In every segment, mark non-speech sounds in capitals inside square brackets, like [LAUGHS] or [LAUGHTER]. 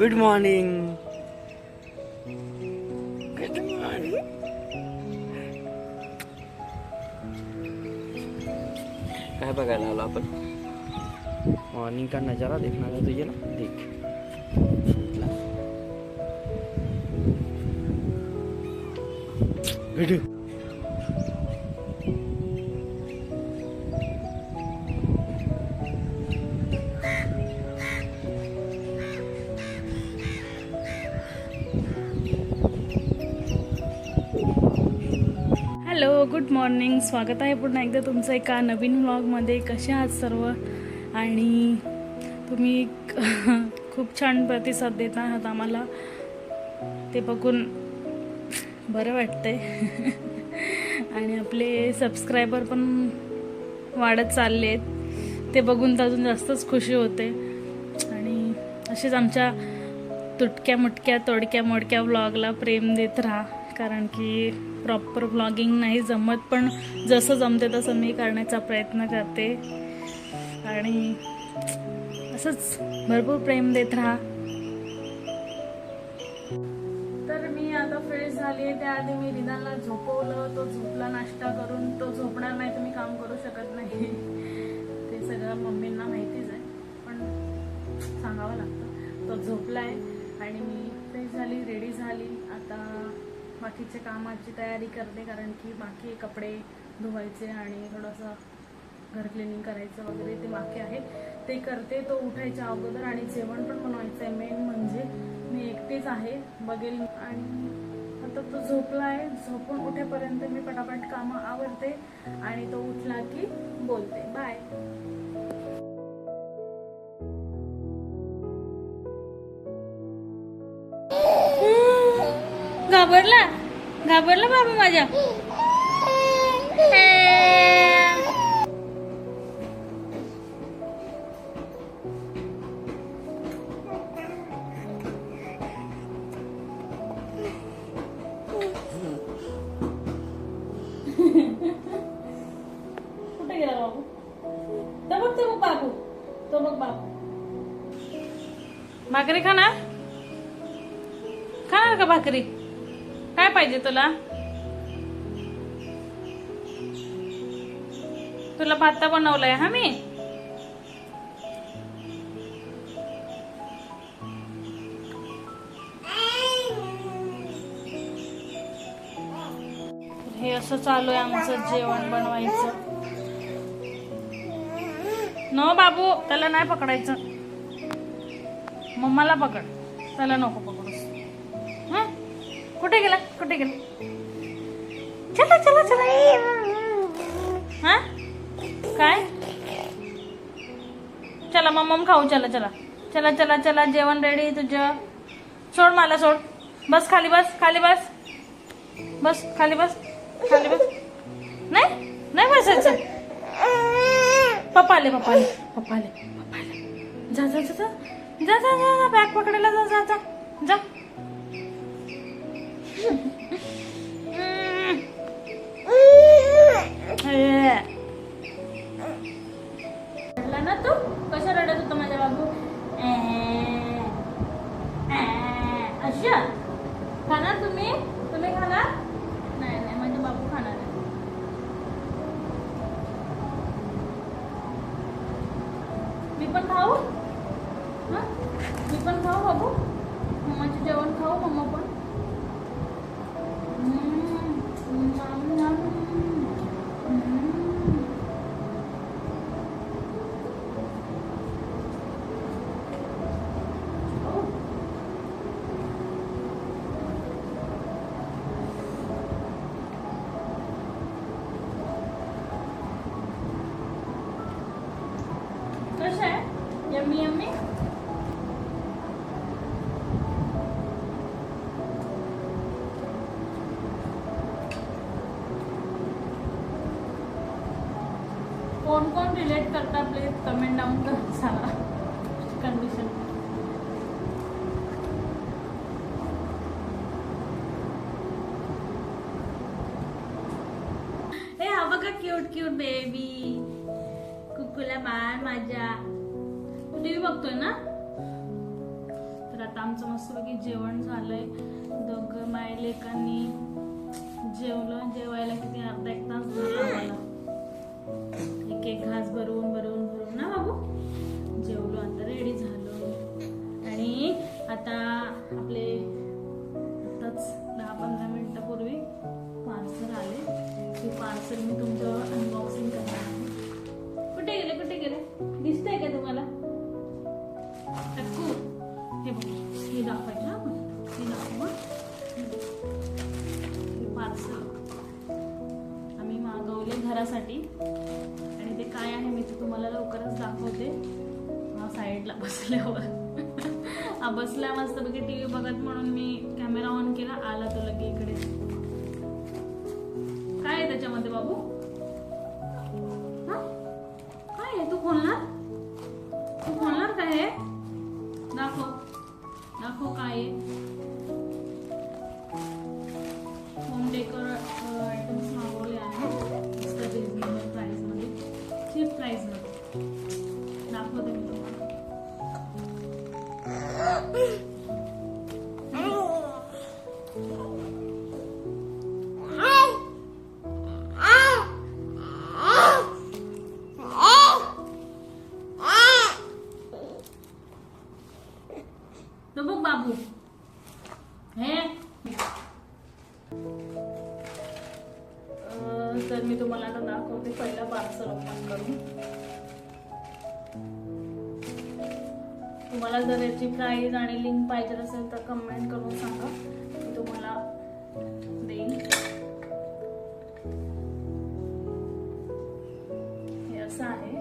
Good morning good morning काय बघायला आलो आपण? मॉर्निंग का नजारा देखना तुझे ना? देख. गुड हॅलो गुड मॉर्निंग स्वागत आहे पुन्हा एकदा तुमचं एका नवीन व्लॉगमध्ये कसे आहात सर्व? आणि तुम्ही [LAUGHS] खूप छान प्रतिसाद देत आहात आम्हाला. ते बघून बरं वाटतंय. [LAUGHS] आणि आपले सबस्क्रायबर पण वाढत चालले आहेत. ते बघून तर अजून जास्तच खुशी होते. आणि असेच आमच्या तुटक्या मुटक्या तोडक्या मोडक्या व्लॉगला प्रेम देत राहा. कारण की प्रॉपर व्लॉगिंग नाही जमत पण जसं जमते तसं मी करण्याचा प्रयत्न करते. आणि असंच भरपूर प्रेम देत राहा. तर मी आता फ्रेश झाली आहे. त्याआधी मी रिदानला झोपवलं. तो झोपला नाश्ता करून. तो झोपणार नाही तर मी काम करू शकत नाही. [LAUGHS] ते सगळं मम्मींना माहितीच आहे. पण सांगावं लागतं. तो झोपला आहे आणि मी फ्रेश झाली रेडी झाली. आता बाकीच्या कामाची तयारी करते कारण की बाकी कपडे धुवायचे आणि थोडंसं घर क्लिनिंग करायचं वगैरे ते बाकी आहे. ते करते तो उठायच्या अगोदर आणि जेवण पण बनवायचं आहे. मेन म्हणजे मी एकटीच आहे बघेल. आणि आता तो झोपला आहे झोपून उठेपर्यंत मी पटापट कामं आवरते आणि तो उठला की बोलते. बाय घाबरला? घाबरला बाबा माझ्या? तुला? तुला भाता बनवलाय हा मी? हे असं चालू आहे आमचं जेवण बनवायचं. न बाबू त्याला नाही पकडायचं. मम्माला पकड. त्याला नको पकडूस. हा? कुठे गेला? कुठे गेला? चला चला चला. हा? काय? चला मम्म खाऊ चला चला. चला चला चला जेवण रेडी तुझं. सोड मला सोड. बस खाली बस खाली बस. बस खाली बस खाली बस. नाही नाही बसायचं. पप्पा आले पप्पा आले पप्पा आले पप्पा आले जा जा जा. जा जा जा जा बॅग पकडायला जा जा जा. जा. रडला ना तू? कशा रडत होता माझा बाबू? ए, ए, अशा. खाणार तुम्ही? कमेंट डाऊन कर सांगा. कंडिशन हे हा बघा क्यूट क्यूट बेबी कुकुला बाळ माझ्या. टीव्ही बघतोय ना? तर आता आमचं मस्तपैकी जेवण झालंय. दोघं माय लेकांनी जेवलं. जेवायला किती अर्धा एक तास झाला एक एक घास भरून भरून भरून ना बाबू? जेवलो आता रेडी झालो. आणि आता आपले आताच दहा पंधरा मिनिटापूर्वी पार्सल आले. ते पार्सल मी तुमचं केला आला तो लगे इकडे. काय आहे त्याच्यामध्ये बाबू? तुम्हाला जर याची प्राईज आणि लिंक पाहिजे असेल तर कमेंट करून सांगा. मी तुम्हाला देईन. हे असं आहे.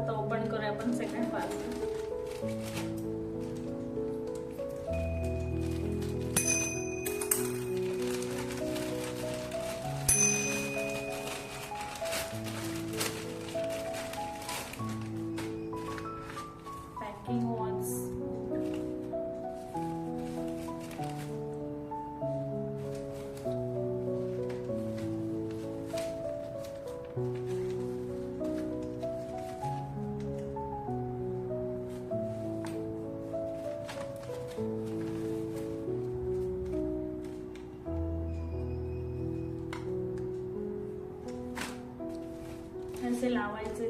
आता ओपन करूया आपण सेकंड पार्सल असे लावायचे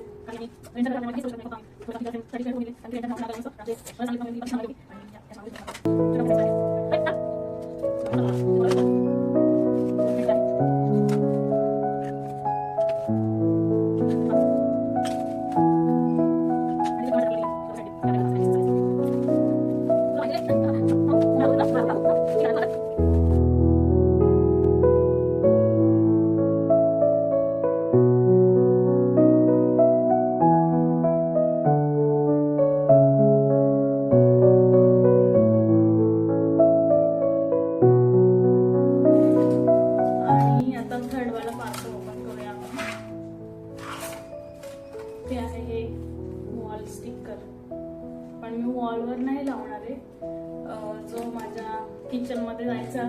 लावणार आहे जो माझ्या किचनमध्ये जायचा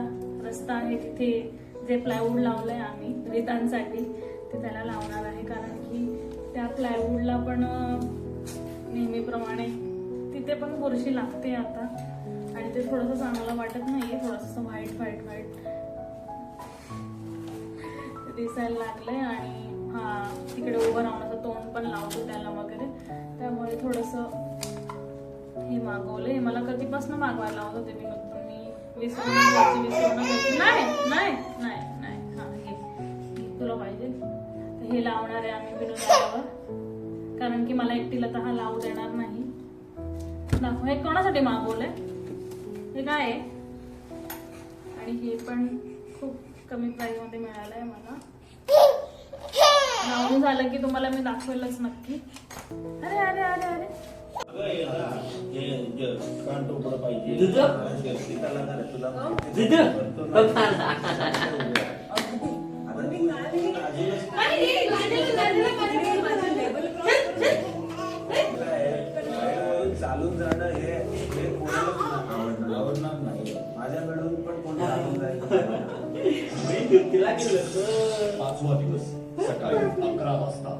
रस्ता आहे तिथे जे प्लायवूड लावलंय आम्ही रितांसाठी ते त्याला लावणार आहे. कारण की त्या प्लायवूडला पण नेहमीप्रमाणे तिथे पण बुरशी लागते आता. आणि ते थोडंसं चांगलं वाटत नाहीये थोडंसं व्हाईट व्हाईट व्हाईट दिसायला लागलंय आणि हा तिकडे उभं राहून असं तोंड पण लावतो त्याला वगैरे. त्यामुळे थोडंसं हे मागवलंय. मला कधीपासून मागवायला लावत होते मी पण मी विसरून विसरून नाही नाही नाही नाही. हा तुला पाहिजे. हे लावणार आहे आम्ही विनोदावर कारण की मला एकटीला तर हा लावू देणार नाही. दाखव हे कोणासाठी मागवलंय? हे काय आहे? आणि हे पण खूप कमी प्राइसमध्ये मिळालंय मला. लावून झालं की तुम्हाला मी दाखवेलच नक्की. अरे अरे अरे अरे. चालून जाणं हे हे कोणालाच आवडणार नाही माझ्याकडून पण कोण चालून जायचं पाचवा दिवस सकाळी अकरा वाजता.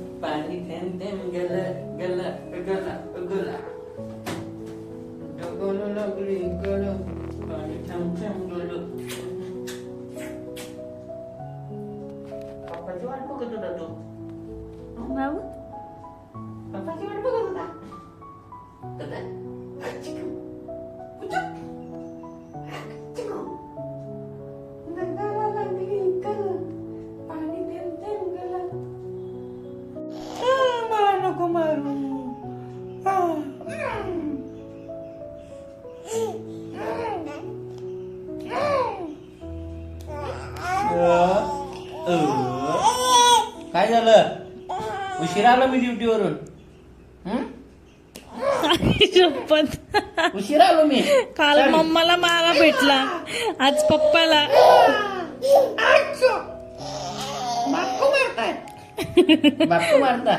आलो मी ड्युटीवरून. उशिरा आलो मी. काल मम्माला मारा भेटला. आज पप्पाला. बापू मारता.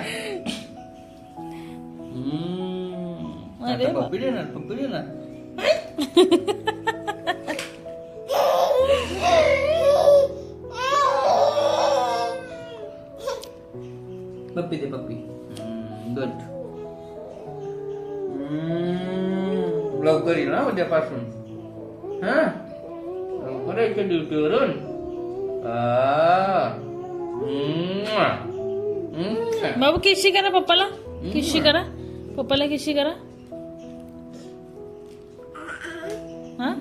अरे वा. पप्पी देणार पप्पी देणार. [LAUGHS] पप्पी दे पप्पी. गुड लवकर येईल ना उद्यापासून. हा? लवकर यायचं ड्युटीवरून बाबू किशी करा पप्पाला? किशी करा? पप्पाला किशी करा? हा?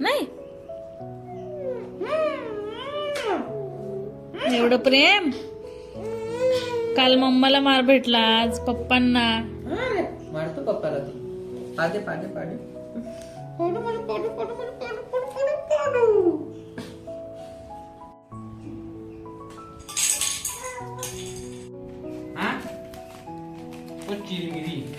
नाही? एवढं प्रेम. काल मम्माला मार भेटला आज पप्पांना. मारतो पप्पाला तू. पाडे पाडे पाडे. पाडू मला पाडू पाडू मला पाडू पाडू पाडू पाडू. हा? ओ चिरमिरी.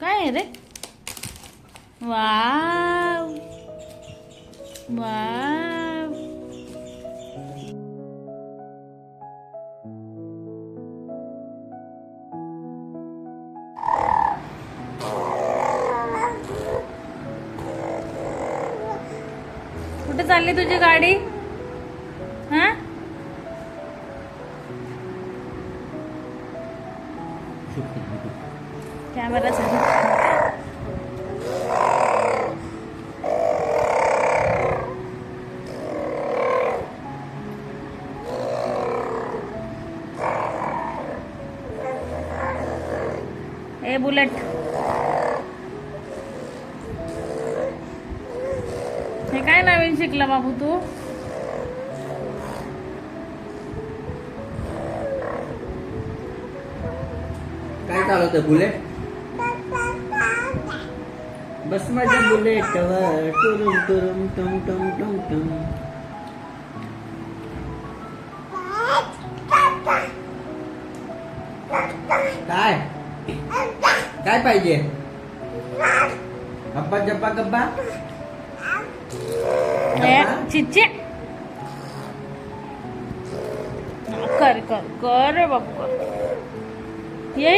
काय आहे रे? वाव. वाव. कुठे चालली तुझी गाडी? उलट. हे काय नवीन शिकला बाबू तू? काय चालवत बुलेट? बस माझ्या बुलेटवर टुरुम टुरुम टम टम टम टम. पाहिजे अप्पा जप्पा गप्पा ए, चिच्चे कर कर कर रे बाबू कर ये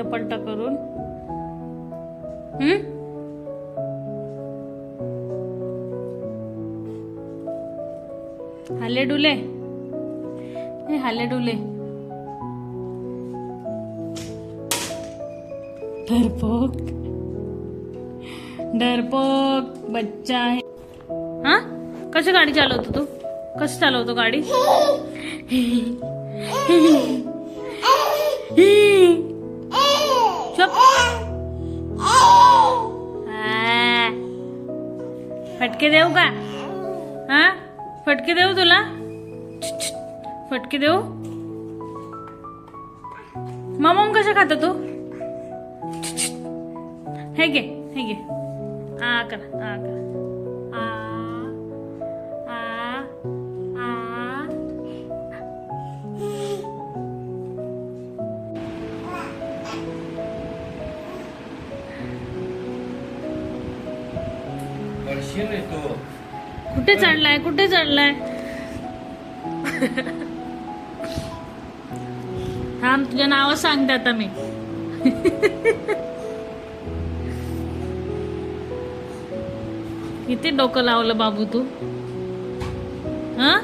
उलट पलट करून. हम्म? हाले डुले. हाले डुले. डरपोक. डरपोक बच्चा आहे. हा? कशी गाडी चालवतो तू? कशी चालवतो गाडी? [LAUGHS] [LAUGHS] चुप. फटके देऊ का? हा? फटके देऊ तुला? फटके देऊ? मम कशा खाता तू? हे घे हे घे. आ करा आ करा. मशीन येतो. कुठे चढलाय? कुठे चढलाय? थांब तुझ्या नाव सांगते आता मी. किती डोकं लावलं बाबू तू? हा?